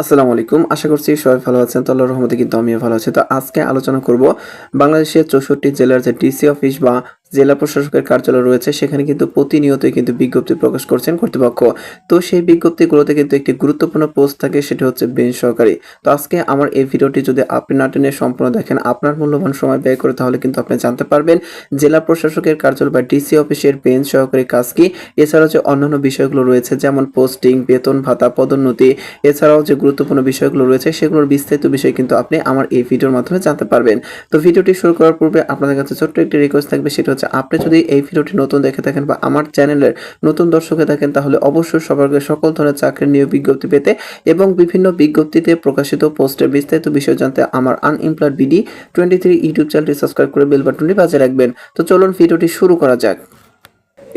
আসসালামু আলাইকুম। আশা করছি সবাই ভালো আছেন। তো আল্লাহর রহমতে কিন্তু আমিও ভালো আছি। তো আজকে আলোচনা করব বাংলাদেশের চৌষট্টি জেলার যে ডিসি অফিস বা জেলা প্রশাসকের কার্যালয় রয়েছে, সেখানে কিন্তু প্রতিনিয়তই কিন্তু বিজ্ঞপ্তি প্রকাশ করছেন কর্তৃপক্ষ। তো সেই বিজ্ঞপ্তিগুলোতে কিন্তু একটি গুরুত্বপূর্ণ পোস্ট থাকে, সেটি হচ্ছে বেঞ্চ সহকারী। তো আজকে আমার এই ভিডিওটি যদি আপনি না টেনে সম্পূর্ণ দেখেন, আপনার মূল্যবান সময় ব্যয় করে, তাহলে কিন্তু আপনি জানতে পারবেন জেলা প্রশাসকের কার্যালয় বা ডিসি অফিসের বেঞ্চ সহকারী কাজ কি। এছাড়াও যে অন্যান্য বিষয়গুলো রয়েছে, যেমন পোস্টিং, বেতন ভাতা, পদোন্নতি, এছাড়াও যে গুরুত্বপূর্ণ বিষয়গুলো রয়েছে, সেগুলোর বিস্তারিত বিষয় কিন্তু আপনি আমার এই ভিডিওর মাধ্যমে জানতে পারবেন। তো ভিডিওটি শুরু করার পূর্বে আপনাদের কাছে ছোট্ট একটি রিকোয়েস্ট থাকবে, সেটা হচ্ছে, আপনি যদি এই ভিডিওটি নতুন দেখে থাকেন বা আমার চ্যানেলের নতুন দর্শকে থাকেন, তাহলে অবশ্যই সবার সকল ধরনের চাকরির নিয়োগ বিজ্ঞপ্তি পেতে এবং বিভিন্ন বিজ্ঞপ্তিতে প্রকাশিত পোস্টের বিস্তারিত বিষয় জানতে আমার unemployed BD twenty three YouTube চ্যানেলটি সাবস্ক্রাইব করে বেল বাটনটি বাজে রাখবেন। তো চলুন ভিডিওটি শুরু করা যাক।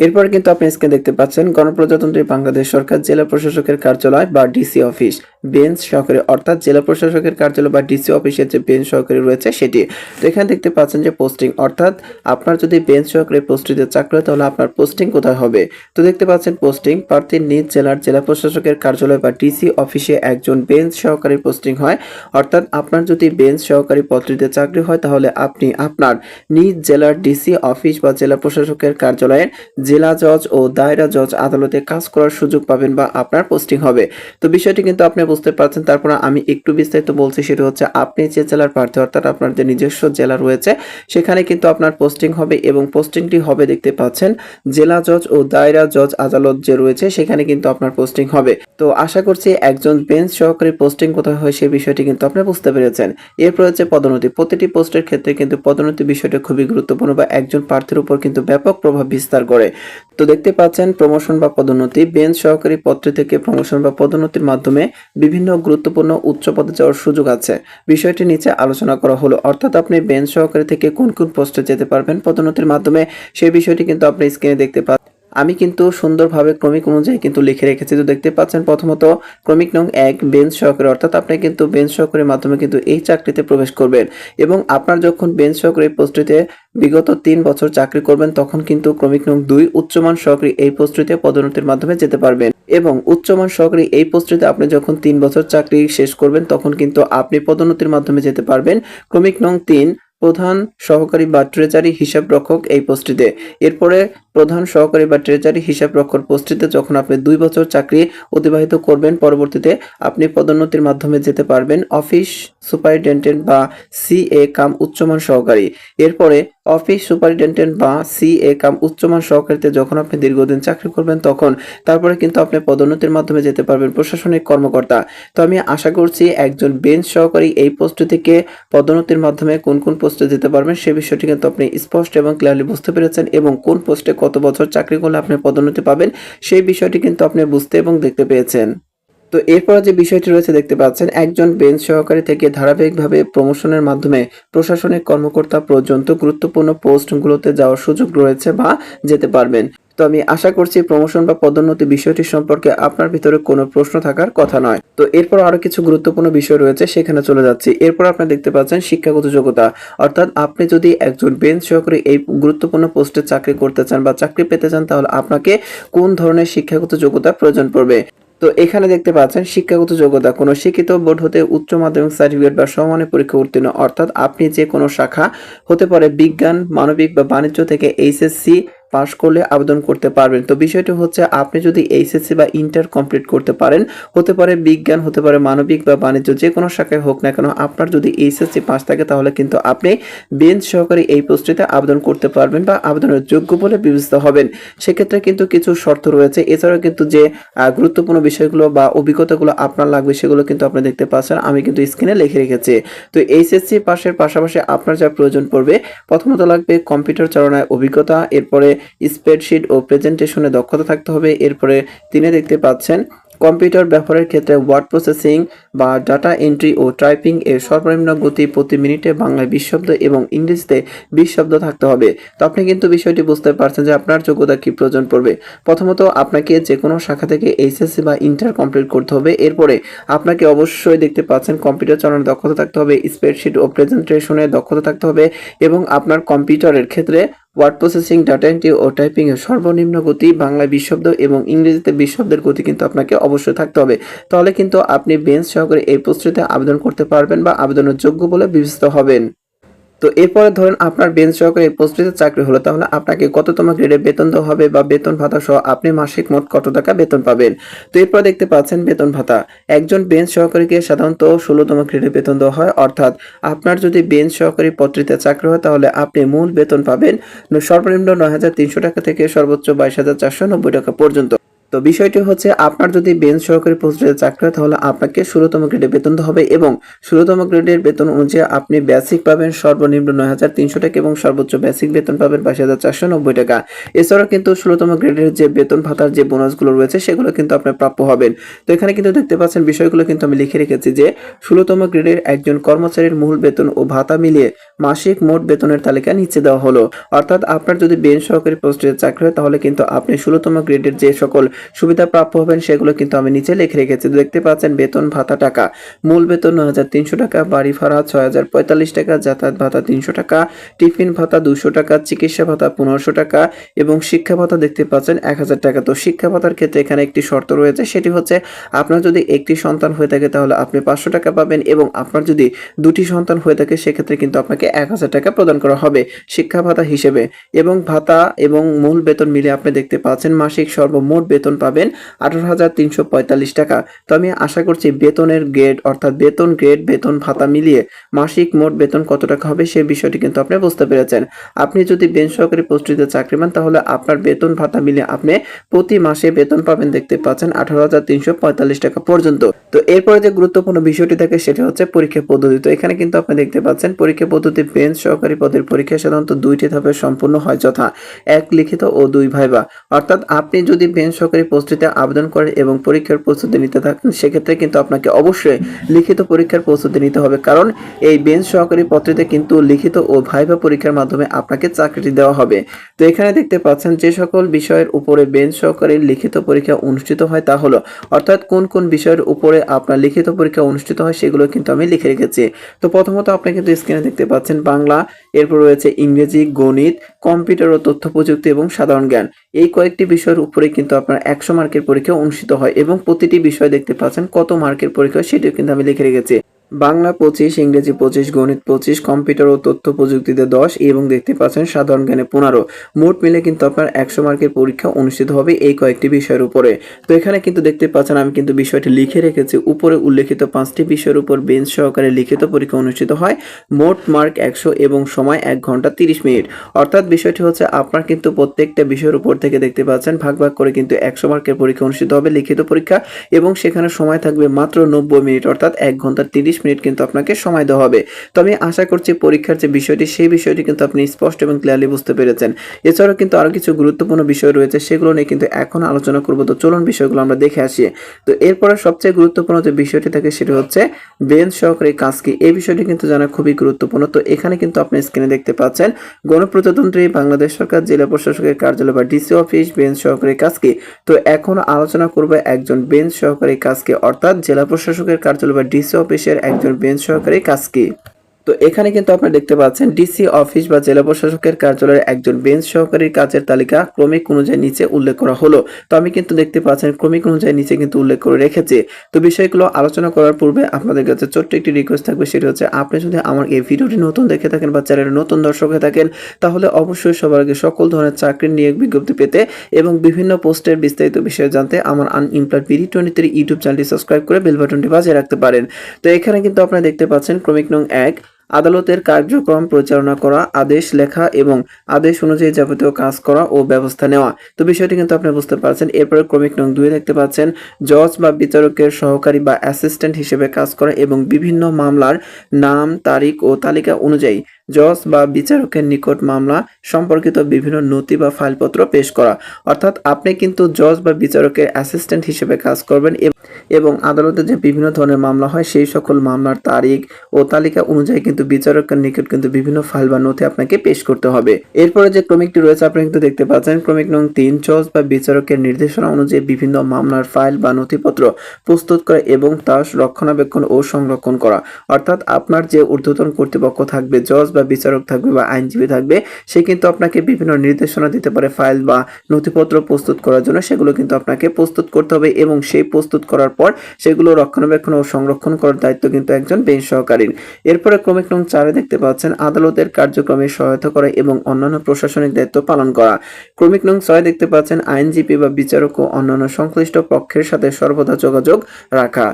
এরপর কিন্তু আপনি স্ক্রিনে দেখতে পাচ্ছেন, গণপ্রজাতন্ত্রী বাংলাদেশ সরকার জেলা প্রশাসকের কার্যালয় বা ডিসি অফিস বেঞ্চ সহকারী, অর্থাৎ জেলা প্রশাসকের কার্যালয় বা ডিসি অফিসের যে বেঞ্চ সহকারী রয়েছে সেটি। তো এখানে দেখতে পাচ্ছেন যে পোস্টিং অর্থাৎ আপনার যদি বেঞ্চ সহকারে পোস্টিতে চাকরি হয়, তাহলে আপনার পোস্টিং কোথায় হবে? তো দেখতে পাচ্ছেন পোস্টিং প্রার্থীর নিজ জেলার জেলা প্রশাসকের কার্যালয় বা ডিসি অফিসে একজন বেঞ্চ সহকারী পোস্টিং হয়। অর্থাৎ আপনার যদি বেঞ্চ সহকারী পদটিতে চাকরি হয়, তাহলে আপনি আপনার নিজ জেলার ডিসি অফিস বা জেলা প্রশাসকের কার্যালয়ের জেলা জজ ও দায়রা জজ আদালতে কাজ করার সুযোগ পাবেন বা আপনার পোস্টিং হবে। তো বিষয়টি কিন্তু আপনি বুঝতে পারছেন। তারপর আমি একটু বিস্তারিত বলছি, সেটা হচ্ছে আপনি যে জেলার প্রার্থী, অর্থাৎ আপনার যে নিজস্ব জেলা রয়েছে, সেখানে কিন্তু আপনার পোস্টিং হবে এবং পোস্টিংটি হবে দেখতে পাচ্ছেন জেলা জজ ও দায়রা জজ আদালত যে রয়েছে, সেখানে কিন্তু আপনার পোস্টিং হবে। তো আশা করছি একজন বেঞ্চ সহকারী পোস্টিং কোথায় হয়, সেই বিষয়টি কিন্তু আপনি বুঝতে পেরেছেন। এরপর হচ্ছে পদোন্নতি। প্রতিটি পোস্টের ক্ষেত্রে কিন্তু পদোন্নতি বিষয়টা খুবই গুরুত্বপূর্ণ বা একজন প্রার্থীর উপর কিন্তু ব্যাপক প্রভাব বিস্তার করে। তো দেখতে পাচ্ছেন প্রমোশন বা পদোন্নতি। বেঞ্চ সহকারী পত্র থেকে প্রমোশন বা পদোন্নতির মাধ্যমে বিভিন্ন গুরুত্বপূর্ণ উচ্চ পদে যাওয়ার সুযোগ আছে। বিষয়টি নিচে আলোচনা করা হলো। অর্থাৎ আপনি বেঞ্চ সহকারী থেকে কোন কোন পোস্টে যেতে পারবেন পদোন্নতির মাধ্যমে সেই বিষয়টি কিন্তু আপনি স্ক্রিনে দেখতে পাচ্ছেন। আমি কিন্তু সুন্দরভাবে ক্রমিক অনুযায়ী কিন্তু লিখে রেখেছি। তো দেখতে পাচ্ছেন প্রথমত ক্রমিক নং এক, বেঞ্চ সহকারী, অর্থাৎ আপনি কিন্তু বেঞ্চ সহকারীর মাধ্যমে কিন্তু এই চাকরিতে প্রবেশ করবেন এবং আপনার যখন বেঞ্চ সহকারী পোস্টটিতে বিগত তিন বছর চাকরি করবেন, তখন কিন্তু ক্রমিক নং দুই, উচ্চমান সহকারী এই পোস্টটিতে পদোন্নতির মাধ্যমে যেতে পারবেন এবং উচ্চমান সহকারী এই পোস্টটিতে আপনি যখন তিন বছর চাকরি শেষ করবেন, তখন কিন্তু আপনি পদোন্নতির মাধ্যমে যেতে পারবেন। ক্রমিক নং তিন প্রধান সহকারী বা ট্রেজারি হিসাব রক্ষক এই পোস্টটিতে। এরপরে প্রধান সহকারী বা ট্রেজারি হিসাব রক্ষক পোস্টটিতে যখন আপনি দুই বছর চাকরি অতিবাহিত করবেন, পরবর্তীতে আপনি পদোন্নতির মাধ্যমে যেতে পারবেন অফিস সুপারিনটেন্ডেন্ট বা সিএ কাম উচ্চমান সহকারী। এরপরে অফিস সুপারিনটেন্ডেন্ট বা সি এ কাম উচ্চমান সহকারীতে যখন আপনি দীর্ঘদিন চাকরি করবেন, তখন তারপরে কিন্তু আপনি পদোন্নতির মাধ্যমে যেতে পারবেন প্রশাসনিক কর্মকর্তা। তো আমি আশা করছি একজন বেঞ্চ সহকারী এই পোস্ট থেকে পদোন্নতির মাধ্যমে কোন কোন পোস্টে যেতে পারবেন, সে বিষয়টি কিন্তু আপনি স্পষ্ট এবং ক্লিয়ারলি বুঝতে পেরেছেন এবং কোন পোস্টে কত বছর চাকরি করলে আপনি পদোন্নতি পাবেন, সেই বিষয়টি কিন্তু আপনি বুঝতে এবং দেখতে পেয়েছেন। তো এরপর যে বিষয়টি রয়েছে, দেখতে পাচ্ছেন, একজন বেঞ্চ সহকারী থেকে ধারাবাহিকভাবে প্রমোশনের মাধ্যমে প্রশাসনিক কর্মকর্তা পর্যন্ত গুরুত্বপূর্ণ পোস্টগুলোতে যাওয়ার সুযোগ রয়েছে বা যেতে পারবেন। তো আমি আশা করছি প্রমোশন বা পদোন্নতি বিষয়টি সম্পর্কে আপনার ভিতরে কোনো প্রশ্ন থাকার কথা নয়। তো এরপর আরও কিছু গুরুত্বপূর্ণ বিষয় রয়েছে, সেখানে চলে যাচ্ছি। এরপর আপনি দেখতে পাচ্ছেন শিক্ষাগত যোগ্যতা। অর্থাৎ আপনি যদি একজন বেঞ্চ সহকারী এই গুরুত্বপূর্ণ পোস্টে চাকরি করতে চান বা চাকরি পেতে চান, তাহলে আপনাকে কোন ধরনের শিক্ষাগত যোগ্যতা প্রয়োজন পড়বে? তো এখানে দেখতে পাচ্ছেন, শিক্ষাগত যোগ্যতা, কোনো শিক্ষিত বোর্ড হতে উচ্চ মাধ্যমিক সার্টিফিকেট বা সমানে পরীক্ষা উত্তীর্ণ, অর্থাৎ আপনি যে কোনো শাখা হতে পারে বিজ্ঞান, মানবিক বা বাণিজ্য থেকে এইচএসসি পাশ করলে আবেদন করতে পারবেন। তো বিষয়টি হচ্ছে, আপনি যদি এইচএসসি বা ইন্টার কমপ্লিট করতে পারেন, হতে পারে বিজ্ঞান, হতে পারে মানবিক বা বাণিজ্য, যে কোনো শাখায় হোক না কেন, আপনার যদি এইচএসসি পাস থাকে, তাহলে কিন্তু আপনি বেঞ্চ সহকারী এই পোস্টটিতে আবেদন করতে পারবেন বা আবেদনের যোগ্য বলে বিবেচিত হবেন। সেক্ষেত্রে কিন্তু কিছু শর্ত রয়েছে। এছাড়াও কিন্তু যে গুরুত্বপূর্ণ বিষয়গুলো বা অভিজ্ঞতাগুলো আপনার লাগবে, সেগুলো কিন্তু আপনি দেখতে পাচ্ছেন। আমি কিন্তু স্ক্রিনে লিখে রেখেছি। তো এইচএসসি পাশের পাশাপাশি আপনার যা প্রয়োজন পড়বে, প্রথমত লাগবে কম্পিউটার চালনায় অভিজ্ঞতা, এরপরে স্প্রেডশিট ও প্রেজেন্টেশনে দক্ষতা থাকতে হবে। এরপরে তিনি দেখতে পাচ্ছেন, কম্পিউটার ব্যবহারের ক্ষেত্রে ওয়ার্ড প্রসেসিং বা ডাটা এন্ট্রি ও টাইপিং এর সর্বনিম্ন গতি প্রতি মিনিটে বাংলায় বিশ শব্দ এবং ইংরেজিতে বিশ শব্দ থাকতে হবে। তো আপনি কিন্তু বিষয়টি বুঝতে পারছেন যে আপনার যোগ্যতা কি প্রয়োজন পড়বে। প্রথমত, আপনাকে যে কোনো শাখা থেকে এইচএসসি বা ইন্টার কমপ্লিট করতে হবে। এরপরে, আপনাকে অবশ্যই দেখতে পাচ্ছেন, কম্পিউটার চালানোর দক্ষতা থাকতে হবে, স্প্রেডশিট ও প্রেজেন্টেশনের দক্ষতা থাকতে হবে এবং আপনার কম্পিউটারের ক্ষেত্রে ওয়ার্ড প্রসেসিং, ডাটা এন্ট্রি ও টাইপিংয়ের সর্বনিম্ন গতি বাংলা বিশব্দ এবং ইংরেজিতে বিশব্দের গতি কিন্তু আপনাকে অবশ্যই থাকতে হবে। তাহলে কিন্তু আপনি বেঞ্চ সহকারে এই প্রস্তুতিতে আবেদন করতে পারবেন বা আবেদনের যোগ্য বলে বিবেচিত হবেন। তো এরপরে ধরেন আপনার বেঞ্চ সহকারে পোস্টটিতে চাকরি হলো, তাহলে আপনাকে কততম গ্রেডে বেতন দেওয়া হবে বা বেতন ভাতা সহ আপনি মাসিক মোট কত টাকা বেতন পাবেন? তো এরপর দেখতে পাচ্ছেন বেতন ভাতা। একজন বেঞ্চ সহকারীকে সাধারণত ষোলোতম গ্রেডে বেতন দেওয়া হয়, অর্থাৎ আপনার যদি বেঞ্চ সহকারী পত্রিতে চাকরি হয়, তাহলে আপনি মূল বেতন পাবেন সর্বনিম্ন নয় হাজার তিনশো টাকা থেকে সর্বোচ্চ বাইশ টাকা পর্যন্ত। তো বিষয়টি হচ্ছে, আপনার যদি বেঞ্চ সহকারী পোস্টে চাকরি হয়, তাহলে আপনাকে ষোলোতম গ্রেডে বেতন হবে এবং ষোলোতম গ্রেডের বেতন অনুযায়ী আপনি বেসিক পাবেন সর্বনিম্ন নয় হাজার তিনশো টাকা এবং সর্বোচ্চ বেসিক বেতন পাবেন বাইশ হাজার চারশো নব্বই টাকা। এছাড়াও কিন্তু ষোলোতম গ্রেডের যে বেতন ভাতার যে বোনাসগুলো রয়েছে, সেগুলো কিন্তু আপনার প্রাপ্য হবেন। তো এখানে কিন্তু দেখতে পাচ্ছেন বিষয়গুলো কিন্তু আমি লিখে রেখেছি যে, ষোলোতম গ্রেডের একজন কর্মচারীর মূল বেতন ও ভাতা মিলিয়ে মাসিক মোট বেতনের তালিকা নিচে দেওয়া হলো। অর্থাৎ আপনার যদি বেঞ্চ সহকারী পোস্টে চাকরি হয়, তাহলে কিন্তু আপনি ষোলোতম গ্রেডের যে সকল সুবিধা প্রাপ্য হবেন, সেগুলো কিন্তু আমি নিচে লিখে রেখেছি। দেখতে পাচ্ছেন, বেতন, ভাতা, টাকা। মূল বেতন নয় হাজার তিনশো টাকা, বাড়ি ভাড়া ছয় হাজার পঁয়তাল্লিশ টাকা, যাতায়াত ভাতা তিনশো টাকা, টিফিন ভাতা দুশো টাকা, চিকিৎসা ভাতা পনেরোশো টাকা এবং শিক্ষা ভাতা দেখতে পাচ্ছেন এক হাজার টাকা। তো শিক্ষা ভাতার ক্ষেত্রে এখানে একটি শর্ত রয়েছে, সেটি হচ্ছে আপনার যদি একটি সন্তান হয়ে থাকে তাহলে আপনি পাঁচশো টাকা পাবেন এবং আপনার যদি দুটি সন্তান হয়ে থাকে, সেক্ষেত্রে কিন্তু আপনাকে এক হাজার টাকা প্রদান করা হবে শিক্ষা ভাতা হিসেবে। এবং ভাতা এবং মূল বেতন মিলে আপনি দেখতে পাচ্ছেন, মাসিক সর্বমোট বেতন পাবেন আঠারো হাজার তিনশো পঁয়তাল্লিশ টাকা। তো আমি আশা করছি বেতনের গ্রেড অর্থাৎ বেতন গ্রেড বেতন ভাতা মিলিয়ে মাসিক মোট বেতন কত টাকা হবে সে বিষয়টি কিন্তু আপনি বুঝতে পেরেছেন। আপনি যদি বেঞ্চ সহকারী পোস্টটিতে চাকরি পান, তাহলে আপনার বেতন ভাতা মিলিয়ে আপনি প্রতি মাসে বেতন পাবেন দেখতে পাচ্ছেন আঠারো টাকা পর্যন্ত। তো এরপরে যে গুরুত্বপূর্ণ বিষয়টি থাকে, সেটা হচ্ছে পরীক্ষা পদ্ধতি। তো এখানে কিন্তু আপনি দেখতে পাচ্ছেন, পরীক্ষা পদ্ধতি বেঞ্চ সহকারী পদের পরীক্ষা সাধারণত দুইটি ধাপে সম্পূর্ণ হয়, যথা এক লিখিত ও দুই ভাইবা। অর্থাৎ আপনি যদি বেঞ্চ সহকারী পোস্টটিতে আবেদন করেন এবং পরীক্ষার প্রস্তুতি নিতে থাকেন, সেক্ষেত্রে কিন্তু আপনাকে অবশ্যই লিখিত পরীক্ষার প্রস্তুতি নিতে হবে। কারণ এই বেঞ্চ সহকারী পত্রিতে কিন্তু লিখিত ও ভাইভা পরীক্ষার মাধ্যমে আপনাকে চাকরিটি দেওয়া হবে। তো এখানে দেখতে পাচ্ছেন যে সকল বিষয়ের উপরে বেঞ্চ সহকারী লিখিত পরীক্ষা অনুষ্ঠিত হয় তা হলো, অর্থাৎ কোন কোন বিষয়ের উপরে আপনার লিখিত পরীক্ষা অনুষ্ঠিত হয় সেগুলো কিন্তু আমি লিখে রেখেছি। তো প্রথমত আপনি কিন্তু স্ক্রিনে দেখতে পাচ্ছেন বাংলা, এরপর রয়েছে ইংরেজি, গণিত, কম্পিউটার ও তথ্য প্রযুক্তি এবং সাধারণ জ্ঞান। এই কয়েকটি বিষয়ের উপরে কিন্তু আপনার একশো মার্কের পরীক্ষা অনুষ্ঠিত হয় এবং প্রতিটি বিষয় দেখতে পাচ্ছেন কত মার্কের পরীক্ষা সেটিও কিন্তু আমি লিখে রেখেছি। বাংলা পঁচিশ, ইংরেজি পঁচিশ, গণিত পঁচিশ, কম্পিউটার ও তথ্য প্রযুক্তিতে দশ এবং দেখতে পাচ্ছেন সাধারণ জ্ঞানে পনেরো। মোট মিলে কিন্তু আপনার একশো মার্কের পরীক্ষা অনুষ্ঠিত হবে এই কয়েকটি বিষয়ের উপরে। তো এখানে কিন্তু দেখতে পাচ্ছেন, আমি কিন্তু বিষয়টি লিখে রেখেছি। উপরে উল্লেখিত পাঁচটি বিষয়ের উপর বেঞ্চ সহকারে লিখিত পরীক্ষা অনুষ্ঠিত হয়। মোট মার্ক একশো এবং সময় এক ঘণ্টা তিরিশ মিনিট। অর্থাৎ বিষয়টি হচ্ছে, আপনার কিন্তু প্রত্যেকটা বিষয়ের উপর থেকে দেখতে পাচ্ছেন, ভাগ ভাগ করে কিন্তু একশো মার্কের পরীক্ষা অনুষ্ঠিত হবে লিখিত পরীক্ষা এবং সেখানে সময় থাকবে মাত্র নব্বই মিনিট, অর্থাৎ এক ঘণ্টা তিরিশ মিনিট কিন্তু আপনাকে সময় দেওয়া হবে। তো আমি আশা করছি পরীক্ষার যে বিষয়টি, সেই বিষয়টি কিন্তু আপনি স্পষ্ট এবং ক্লিয়ারলি বুঝতে পেরেছেন। এছাড়াও কিন্তু আরও কিছু গুরুত্বপূর্ণ বিষয় রয়েছে, সেগুলো নিয়ে কিন্তু এখন আলোচনা করব। তো চলুন বিষয়গুলো আমরা দেখে আসি। তো এরপরে সবচেয়ে গুরুত্বপূর্ণ যে বিষয়টি থাকে, সেটা হচ্ছে বেঞ্চ সহকারী কাজ কি? এই বিষয়টি কিন্তু জানা খুবই গুরুত্বপূর্ণ। তো এখানে কিন্তু আপনি স্ক্রিনে দেখতে পাচ্ছেন, গণপ্রজাতন্ত্রী বাংলাদেশ সরকার, জেলা প্রশাসকের কার্যালয় বা ডিসি অফিস বেঞ্চ সহকারী কাজ কি? তো এখন আলোচনা করবে একজন বেঞ্চ সহকারী কাজকে অর্থাৎ জেলা প্রশাসকের কার্যালয় বা ডিসি অফিসের একজন বেঞ্চ সহকারী কাজ কি? তো এখানে কিন্তু আপনারা দেখতে পাচ্ছেন ডিসি অফিস বা জেলা প্রশাসকের কার্যালয়ের একজন বেঞ্চ সহকারী কাজের তালিকা ক্রমিক অনুযায়ী নিচে উল্লেখ করা হলো। তো আমি কিন্তু দেখতে পাচ্ছেন, ক্রমিক অনুযায়ী নিচে কিন্তু উল্লেখ করে রেখেছি। তো বিষয়গুলো আলোচনা করার পূর্বে আপনাদের কাছে ছোট্ট একটি রিকোয়েস্ট থাকবে, সেটা হচ্ছে আপনি যদি আমার এই ভিডিওটি নতুন দেখে থাকেন বা চ্যানেলের নতুন দর্শক হয়ে থাকেন, তাহলে অবশ্যই সবার আগে সকল ধরনের চাকরির নিয়োগ বিজ্ঞপ্তি পেতে এবং বিভিন্ন পোস্টের বিস্তারিত বিষয়ে জানতে আমার unemployed BD twenty three YouTube চ্যানেলটি সাবস্ক্রাইব করে বেল বাটনটি বাজিয়ে রাখতে পারেন। তো এখানে কিন্তু আপনারা দেখতে পাচ্ছেন, ক্রমিক নং এক আদালতের কার্যক্রম পরিচালনা করা, আদেশ লেখা এবং আদেশ অনুযায়ী যাবতীয় কাজ করা ও ব্যবস্থা নেওয়া। তো বিষয়টি কিন্তু আপনি বুঝতে পারছেন। এরপরে ক্রমিক নং দুই দেখতে পাচ্ছেন, জজ বা বিচারকের সহকারী বা অ্যাসিস্ট্যান্ট হিসেবে কাজ করা এবং বিভিন্ন মামলার নাম, তারিখ ও তালিকা অনুযায়ী জজ বা বিচারকের নিকট মামলা সম্পর্কিত বিভিন্ন নথি বা ফাইলপত্র পেশ করা। অর্থাৎ আপনি কিন্তু জজ বা বিচারকের অ্যাসিস্ট্যান্ট হিসেবে কাজ করবেন এব- এবং আদালতে যে বিভিন্ন ধরনের মামলা হয়, সেই সকল মামলার তারিখ ও তালিকা অনুযায়ী কিন্তু বিচারকের নিকট কিন্তু বিভিন্ন ফাইল বা নথি আপনাকে পেশ করতে হবে। এরপরে যে ক্রমিকটি রয়েছে, আপনি কিন্তু দেখতে পাচ্ছেন ক্রমিক নং তিন জজ বা বিচারকের নির্দেশনা অনুযায়ী বিভিন্ন মামলার ফাইল বা নথিপত্র প্রস্তুত করা এবং তা রক্ষণাবেক্ষণ ও সংরক্ষণ করা। অর্থাৎ আপনার যে ঊর্ধ্বতন কর্তৃপক্ষ থাকবে জজ বা বিচারক থাকবে বা আইনজীবী থাকবে, সে কিন্তু আপনাকে বিভিন্ন নির্দেশনা দিতে পারে ফাইল বা নথিপত্র প্রস্তুত করার জন্য। সেগুলো কিন্তু আপনাকে প্রস্তুত করতে হবে এবং সেই প্রস্তুত করার পর সেগুলো রক্ষণাবেক্ষণ ও সংরক্ষণ করার দায়িত্ব কিন্তু একজন বেঞ্চ সহকারীর। এরপরে ক্রমিক নং চারে দেখতে পাচ্ছেন আদালতের কার্যক্রমে সহায়তা করা এবং অন্যান্য প্রশাসনিক দায়িত্ব পালন করা। ক্রমিক নং ছয় দেখতে পাচ্ছেন আইনজীবী বা বিচারক ও অন্যান্য সংশ্লিষ্ট পক্ষের সাথে সর্বদা যোগাযোগ রাখা।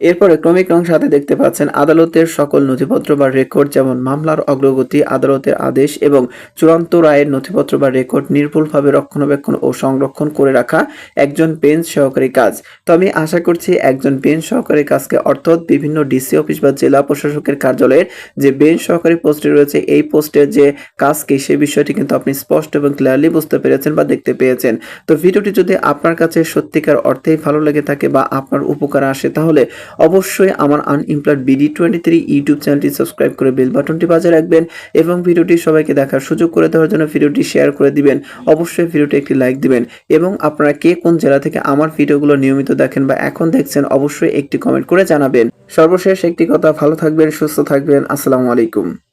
এরপরে ক্রমিক সাথে দেখতে পাচ্ছেন আদালতের সকল নথিপত্র বা রেকর্ড যেমন মামলার অগ্রগতি, আদালতের আদেশ এবং চূড়ান্ত রায়ের নথিপত্র বা রেকর্ড নির্ভুলভাবে রক্ষণাবেক্ষণ ও সংরক্ষণ করে রাখা একজন বেঞ্চ সহকারী কাজ। তো আমি আশা করছি একজন বেঞ্চ সহকারী কাজকে, অর্থাৎ বিভিন্ন ডিসি অফিস বা জেলা প্রশাসকের কার্যালয়ের যে বেঞ্চ সহকারী পোস্টে রয়েছে, এই পোস্টের যে কাজ কি, সেই বিষয়টি কিন্তু আপনি স্পষ্ট এবং ক্লিয়ারলি বুঝতে পেরেছেন বা দেখতে পেয়েছেন। তো ভিডিওটি যদি আপনার কাছে সত্যিকার অর্থেই ভালো লেগে থাকে বা আপনার উপকার আসে, তাহলে অবশ্যই আমার unemployed BD twenty three YouTube চ্যানেলটি সাবস্ক্রাইব করে বেল বাটনটি বাজিয়ে রাখবেন এবং ভিডিওটি সবাইকে দেখার সুযোগ করে দেওয়ার জন্য ভিডিওটি শেয়ার করে দিবেন। অবশ্যই ভিডিওটি একটি লাইক দিবেন এবং আপনারা কে কোন জেলা থেকে আমার ভিডিওগুলো নিয়মিত দেখেন বা এখন দেখছেন অবশ্যই একটি কমেন্ট করে জানাবেন। সর্বশেষ একটি কথা, ভালো থাকবেন, সুস্থ থাকবেন, আসসালামু আলাইকুম।